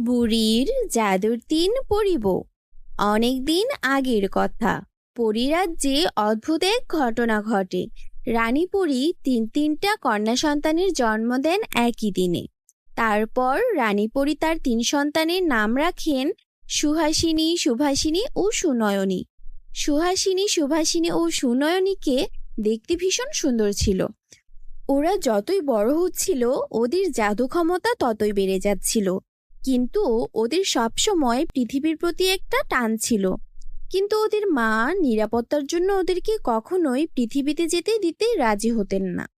বুড়ির জাদুর তিন পরিব অনেক দিন আগের কথা। পরিরাজ্যে অদ্ভুত এক ঘটনা ঘটে। রানী পরী তিন তিনটা কন্যা সন্তানের জন্ম দেন একই দিনে। তারপর রানী পরী তার তিন সন্তানের নাম রাখেন সুহাসিনী সুভাষিনী ও সুনয়নী। সুহাসিনী সুভাষিনী ও সুনয়নীকে দেখতে ভীষণ সুন্দর ছিল। ওরা যতই বড় হচ্ছিল, ওদের জাদু ক্ষমতা ততই বেড়ে যাচ্ছিল। কিন্তু ওদের সবসময় পৃথিবীর প্রতি একটা টান ছিল। কিন্তু ওদের মা নিরাপত্তার জন্য ওদেরকে কখনোই পৃথিবীতে যেতে দিতে রাজি হতেন না।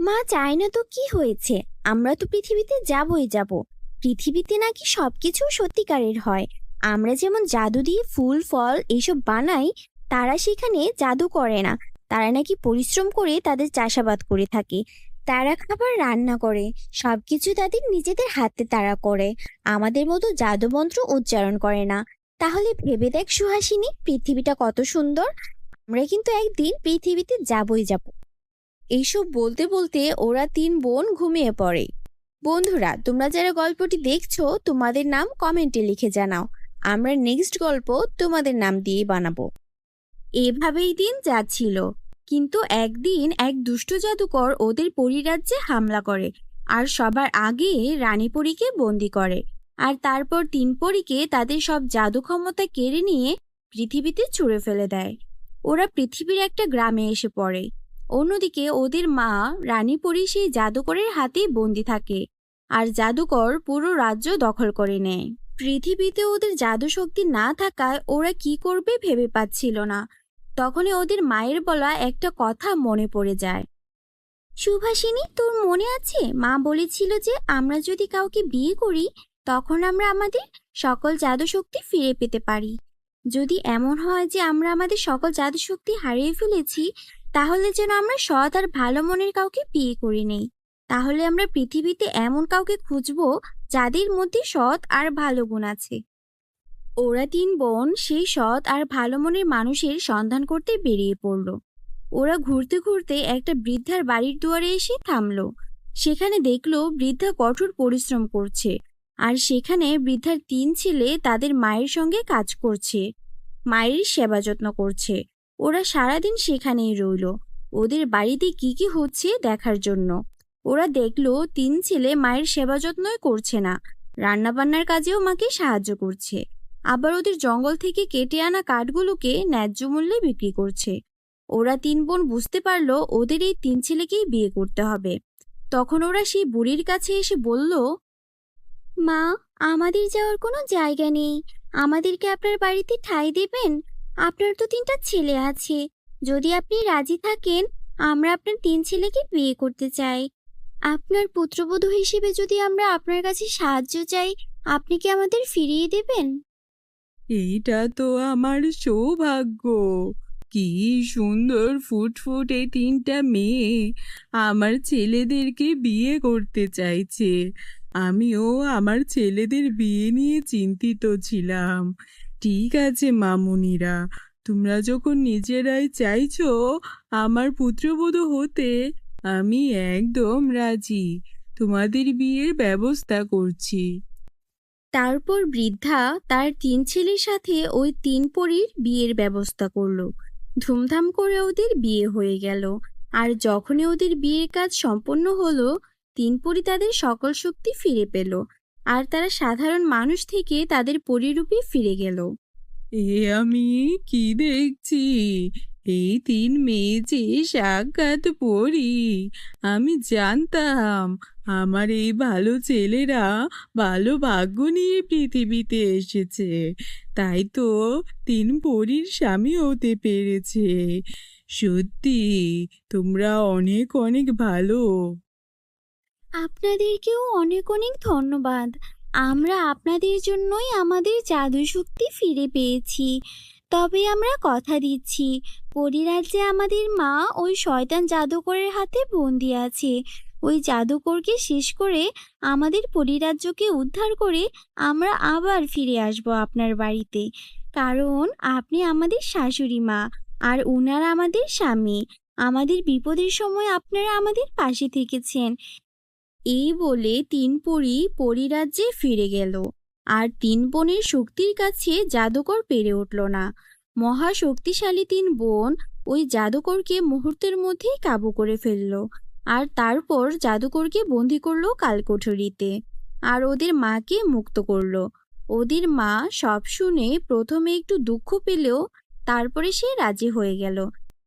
মা চায় না তো কি হয়েছে? আমরা তো পৃথিবীতে যাবই যাব। পৃথিবীতে নাকি সবকিছু সত্যিকারের হয়। আমরা যেমন জাদু দিয়ে ফুল, ফল এইসব বানাই, তারা সেখানে জাদু করে না। তারা নাকি পরিশ্রম করে তাদের চাষাবাদ করে থাকে। তারা খাবার রান্না করে। সবকিছু তাদের নিজেদের হাতে তারা করে। আমাদের মতো জাদুমন্ত্র উচ্চারণ করে না। তাহলে ভেবে দেখ সুহাসিনী, পৃথিবীটা কত সুন্দর। আমরা কিন্তু একদিন পৃথিবীতে যাবই যাব। এইসব বলতে বলতে ওরা তিন বোন ঘুমিয়ে পড়ে। বন্ধুরা, তোমরা যারা গল্পটি দেখছ, তোমাদের নাম কমেন্টে লিখে জানাও। আমরা নেক্সট গল্প তোমাদের নাম দিয়ে বানাবো। এভাবেই দিন যাচ্ছিল। কিন্তু একদিন এক দুষ্ট জাদুকর ওদের পরিরাজ্যে হামলা করে আর সবার আগে রানীপরীকে বন্দি করে। আর তারপর তিন পরীকে তাদের সব জাদু ক্ষমতা কেড়ে নিয়ে পৃথিবীতে ছুঁড়ে ফেলে দেয়। ওরা পৃথিবীর একটা গ্রামে এসে পড়ে। অন্যদিকে ওদের মা রানীপরী সেই জাদুকরের হাতেই বন্দি থাকে আর জাদুকর পুরো রাজ্য দখল করে নেয়। পৃথিবীতে ওদের জাদু শক্তি না থাকায় ওরা কি করবে ভেবে পাচ্ছিল না। তখনই ওদের মায়ের বলা একটা কথা মনে পড়ে যায়। সুভাষিনী, তোর মনে আছে? মা বলেছিল যে আমরা যদি কাউকে বিয়ে করি, তখন আমরা আমাদের সকল জাদু শক্তি ফিরে পেতে পারি। যদি এমন হয় যে আমরা আমাদের সকল জাদু শক্তি হারিয়ে ফেলেছি, তাহলে যেন আমরা সৎ আর ভালো মনের কাউকে বিয়ে করে নেই। তাহলে আমরা পৃথিবীতে এমন কাউকে খুঁজবো যাদের মধ্যে সৎ আর ভালো গুণ আছে। ওরা তিন বোন সেই সৎ আর ভালো মনের মানুষের সন্ধান করতে বেরিয়ে পড়ল। ওরা ঘুরতে ঘুরতে একটা বৃদ্ধার বাড়ির দুয়ারে এসে থামল। সেখানে দেখল বৃদ্ধা কঠোর পরিশ্রম করছে আর সেখানে বৃদ্ধার তিন ছেলে তাদের মায়ের সঙ্গে কাজ করছে, মায়ের সেবা যত্ন করছে। ওরা সারাদিন সেখানেই রইল। ওদের বাড়িতে কি কি হচ্ছে দেখার জন্য। ওরা দেখল তিন ছেলে মায়ের সেবা যত্নই করছে না। রান্নাবান্নার কাজেও মাকে সাহায্য করছে। আবার ওদের জঙ্গল থেকে কেটে আনা কাঠগুলোকে ন্যায্য মূল্যে বিক্রি করছে। ওরা তিন বোন বুঝতে পারল ওদের এই তিন ছেলেকেই বিয়ে করতে হবে। তখন ওরা সেই বুড়ির কাছে এসে বলল, মা, আমাদের যাওয়ার কোনো জায়গা নেই। আমাদেরকে আপনার বাড়িতে ঠাঁই দেবেন? আপনার তো তিনটা ছেলে আছে। যদি আপনি রাজি থাকেন, আমরা আপনার তিন ছেলেকে বিয়ে করতে চাই। আপনার পুত্রবধূ হিসেবে যদি আমরা আপনার কাছে সাহায্য চাই, আপনি কি আমাদের ফিরিয়ে দেবেন? এইটা তো আমার সৌভাগ্য। কি সুন্দর ফুটফুট তিনটা মেয়ে আমার ছেলেদেরকে বিয়ে করতে চাইছে। আমিও আমার ছেলেদের বিয়ে নিয়ে চিন্তিত ছিলাম। ঠিক আছে মামুনিরা, তোমরা যখন নিজেরাই চাইছো আমার পুত্রবধূ হতে, আমি একদম রাজি। তোমাদের বিয়ের ব্যবস্থা করছি। তারপর বৃদ্ধা তার তিন ছেলের সাথে ওই তিন পরীর বিয়ের ব্যবস্থা করল। ধুমধাম করে ওদের বিয়ে হয়ে গেল। আর যখনই ওদের বিয়ের কাজ সম্পন্ন হলো, তিন পরী তাদের সকল শক্তি ফিরে পেল। আর তারা সাধারণ মানুষ থেকে তাদের পরিরূপে ফিরে গেল। এ আমি কি দেখছি? এই তিন মেয়ে যে সাক্ষাৎ পড়ি, আমি জানতাম আমার এই ভালো ছেলেরা ভালো ভাগ্য নিয়ে পৃথিবীতে এসেছে। তাই তো তিন পরীর স্বামী হতে পেরেছে। সত্যি, তোমরা অনেক অনেক ভালো। আপনাদেরকেও অনেক অনেক ধন্যবাদ। আমরা আপনাদের জন্যই আমাদের জাদু শক্তি ফিরে পেয়েছি। তবে আমরা কথা দিচ্ছি, পরিরাজ্যে আমাদের মা ওই শয়তান জাদুকরের হাতে বন্দি আছে। ওই জাদুকরকে শেষ করে আমাদের পরিরাজ্যকে উদ্ধার করে আমরা আবার ফিরে আসব আপনার বাড়িতে। কারণ আপনি আমাদের শাশুড়ি মা, আর উনারা আমাদের স্বামী। আমাদের বিপদের সময় আপনারা আমাদের পাশে থেকেছেন। এই বলে তিন পরী পরিরাজ্যে ফিরে গেল। আর তিন বোনের শক্তির কাছে জাদুকর পেরে উঠল না। মহা শক্তিশালী তিন বোন ওই জাদুকরকে মুহূর্তের মধ্যেই কাবু করে ফেলল আর তারপর জাদুকরকে বন্দি করল কালকোঠরিতে আর ওদের মাকে মুক্ত করল। ওদের মা সব শুনে প্রথমে একটু দুঃখ পেলেও তারপরে সে রাজি হয়ে গেল।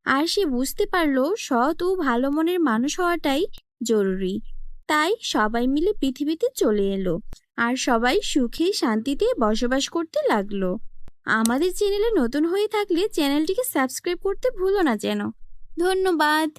আর সে বুঝতে পারল সৎ ও ভালো মনের মানুষ হওয়াটাই জরুরি। তাই সবাই মিলে পৃথিবীতে চলে এলো আর সবাই সুখে শান্তিতে বসবাস করতে লাগল। আমাদের চ্যানেলে নতুন হয়ে থাকলে চ্যানেলটিকে সাবস্ক্রাইব করতে ভুলো না যেন। ধন্যবাদ।